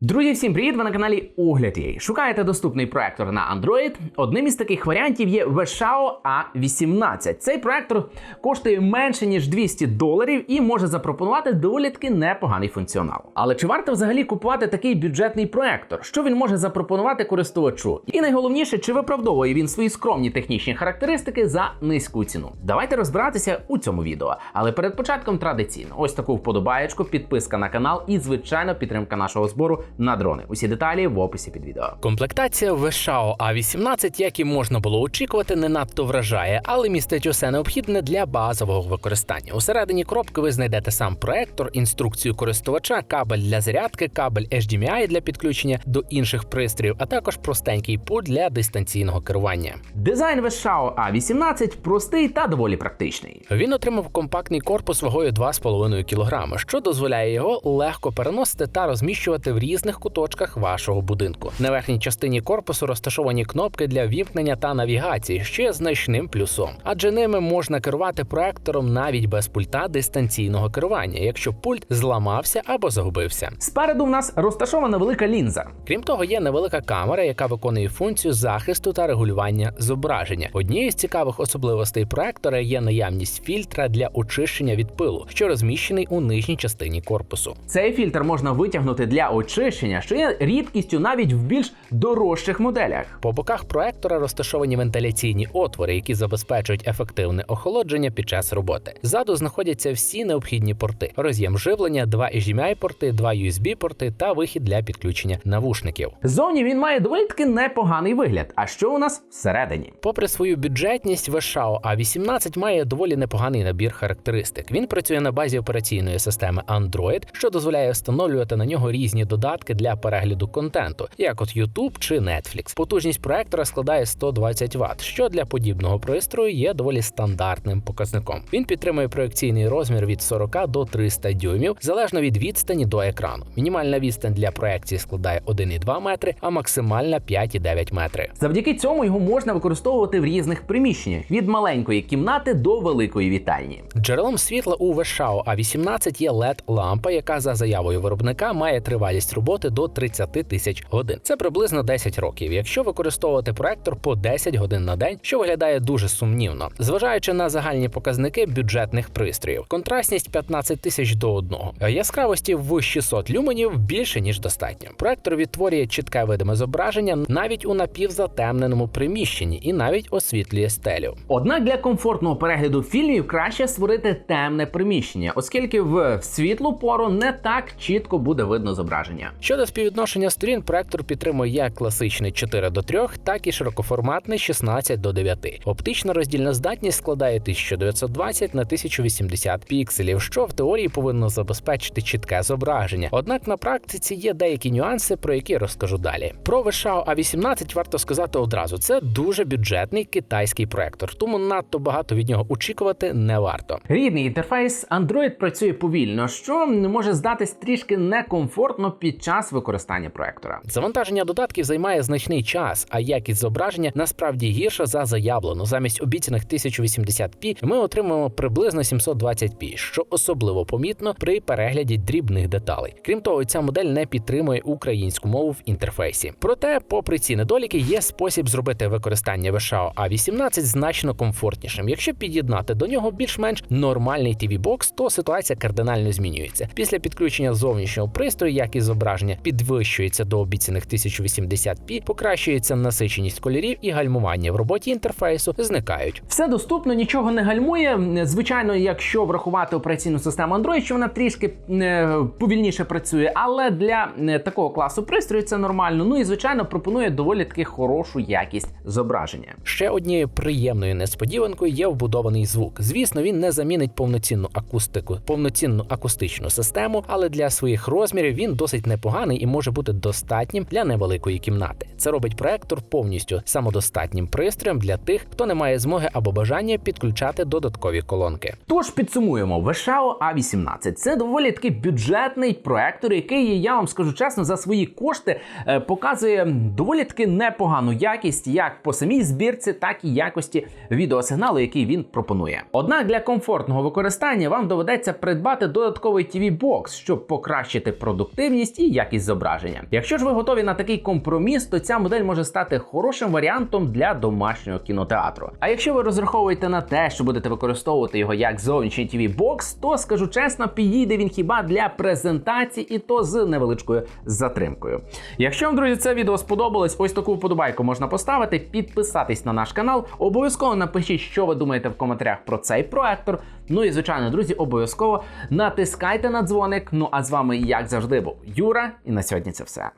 Друзі, всім привіт! Ви на каналі Огляд.ua. Шукаєте доступний проектор на Android. Одним із таких варіантів є Veshao A18. Цей проектор коштує менше ніж 200 доларів і може запропонувати доволі таки непоганий функціонал. Але чи варто взагалі купувати такий бюджетний проектор? Що він може запропонувати користувачу? І найголовніше, чи виправдовує він свої скромні технічні характеристики за низьку ціну? Давайте розбиратися у цьому відео. Але перед початком традиційно, ось таку вподобаєчку, підписка на канал і, звичайно, підтримка нашого збору на дрони. Усі деталі в описі під відео. Комплектація Veshao A18, як і можна було очікувати, не надто вражає, але містить усе необхідне для базового використання. Усередині коробки ви знайдете сам проектор, інструкцію користувача, кабель для зарядки, кабель HDMI для підключення до інших пристроїв, а також простенький пульт для дистанційного керування. Дизайн Veshao A18 простий та доволі практичний. Він отримав компактний корпус вагою 2,5 кг, що дозволяє його легко переносити та розміщувати в різних куточках вашого будинку. На верхній частині корпусу розташовані кнопки для вімкнення та навігації, що є значним плюсом, адже ними можна керувати проектором навіть без пульта дистанційного керування, якщо пульт зламався або загубився. Спереду в нас розташована велика лінза. Крім того, є невелика камера, яка виконує функцію захисту та регулювання зображення. Однією з цікавих особливостей проектора є наявність фільтра для очищення від пилу, що розміщений у нижній частині корпусу. Цей фільтр можна витягнути для очищення, що є рідкістю навіть в більш дорожчих моделях. По боках проектора розташовані вентиляційні отвори, які забезпечують ефективне охолодження під час роботи. Ззаду знаходяться всі необхідні порти: роз'єм живлення, два HDMI порти, два USB порти та вихід для підключення навушників. Зовні він має доволі таки непоганий вигляд. А що у нас всередині? Попри свою бюджетність, Veshao A18 має доволі непоганий набір характеристик. Він працює на базі операційної системи Android, що дозволяє встановлювати на нього різні додатки для перегляду контенту, як от YouTube чи Netflix. Потужність проектора складає 120 Вт, що для подібного пристрою є доволі стандартним показником. Він підтримує проекційний розмір від 40 до 300 дюймів, залежно від відстані до екрану. Мінімальна відстань для проекції складає 1,2 метри, а максимальна 5,9 метри. Завдяки цьому його можна використовувати в різних приміщеннях від маленької кімнати до великої вітальні. Джерелом світла у Veshao A18 є led лампа, яка за заявою виробника має тривалість роботи до 30 тисяч годин. Це приблизно 10 років, якщо використовувати проектор по 10 годин на день, що виглядає дуже сумнівно, зважаючи на загальні показники бюджетних пристроїв. Контрастність 15 тисяч до 1. Яскравості в 600 люменів більше ніж достатньо. Проектор відтворює чітке видиме зображення навіть у напівзатемненому приміщенні і навіть освітлює стелю. Однак для комфортного перегляду фільмів краще створити темне приміщення, оскільки в світлу пору не так чітко буде видно зображення. Щодо співвідношення сторін, проектор підтримує як класичний 4 до 3, так і широкоформатний 16 до 9. Оптична роздільна здатність складає 1920 на 1080 пікселів, що в теорії повинно забезпечити чітке зображення. Однак на практиці є деякі нюанси, про які розкажу далі. Про Veshao A18 варто сказати одразу: це дуже бюджетний китайський проектор, тому надто багато від нього очікувати не варто. Рідний інтерфейс Android працює повільно, що може здатись трішки некомфортно під час використання проектора. Завантаження додатків займає значний час, а якість зображення насправді гірша за заявлену. Замість обіцяних 1080p ми отримуємо приблизно 720p, що особливо помітно при перегляді дрібних деталей. Крім того, ця модель не підтримує українську мову в інтерфейсі. Проте, попри ці недоліки, є спосіб зробити використання Veshao A18 значно комфортнішим. Якщо під'єднати до нього більш-менш нормальний tv бокс то ситуація кардинально змінюється. Після підключення зовнішнього пристрою якість зображення підвищується до обіцяних 1080p, покращується насиченість кольорів і гальмування в роботі інтерфейсу зникають. Все доступно, нічого не гальмує. Звичайно, якщо врахувати операційну систему Android, що вона трішки е, повільніше працює, але для е, такого класу пристрою це нормально. Ну і звичайно пропонує доволі таки хорошу якість зображення. Ще однією приємною несподіванкою є вбудований звук. Звісно, він не замінить повноцінну акустику, повноцінну акустичну систему, але для своїх розмірів він досить непоганий і може бути достатнім для невеликої кімнати. Це робить проектор повністю самодостатнім пристроєм для тих, хто не має змоги або бажання підключати додаткові колонки. Тож підсумуємо, Veshao A18 це доволі таки бюджетний проектор, який я вам скажу чесно за свої кошти е, показує доволі таки непогану якість як по самій збірці, так і якості відеосигналу, який він пропонує. Однак для комфортного використання вам доведеться придбати додатковий TV бокс, щоб покращити продуктивність і і якість зображення. Якщо ж ви готові на такий компроміс, то ця модель може стати хорошим варіантом для домашнього кінотеатру. А якщо ви розраховуєте на те, що будете використовувати його як зовнішній tv бокс, то скажу чесно, підійде він хіба для презентації, і то з невеличкою затримкою. Якщо вам, друзі, це відео сподобалось, ось таку вподобайку можна поставити, підписатись на наш канал. Обов'язково напишіть, що ви думаєте в коментарях про цей проектор. Ну і звичайно, друзі, обов'язково натискайте на дзвоник. Ну а з вами, як завжди, був Юра, і на сьогодні це все.